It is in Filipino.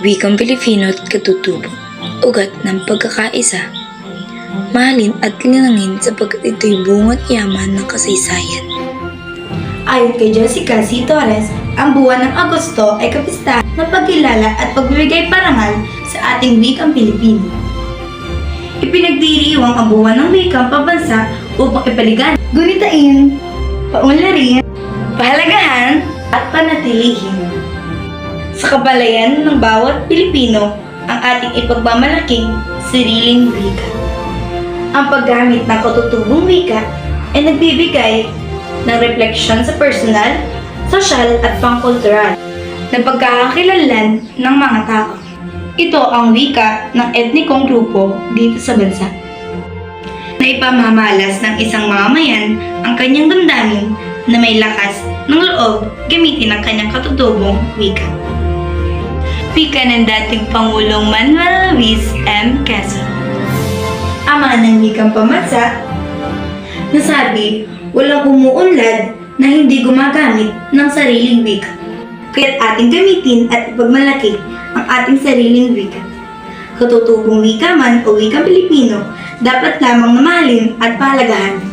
wikang Pilipino at katutubo, ugat ng pagkakaisa. Mahalin at linangin sapagkat ito'y bungat yaman ng kasaysayan. Ayon kay Jessica C. Torres, ang buwan ng Agosto ay kapistahan ng pagkilala at pagbibigay parangal sa ating wikang Pilipino. Ipinagdiriwang ang buwan ng wikang pabansa upang ipaligan, gunitain, paunlarin, pahalagahan, at panatilihin. Sa kabalayan ng bawat Pilipino ang ating ipagmamalaking sariling wika. Ang paggamit ng katutubong wika ay nagbibigay ng refleksyon sa personal, sosyal at pangkultural na pagkakakilanlan ng mga tao. Ito ang wika ng etnikong grupo dito sa bansa na ipamamalas ng isang mamamayan ang kanyang damdamin na may lakas ng loob gamitin ang kanyang katutubong wika. Wika ng dating Pangulong Manuel Luis M. Quezon. Ama ng wikang pamansa nasabi walang umuunlad na hindi gumagamit ng sariling wika. Kaya't ating gamitin at ipagmalaki ang ating sariling wika. Katutubong wika man o wikang Pilipino, dapat lamang na mahalin at pahalagahan.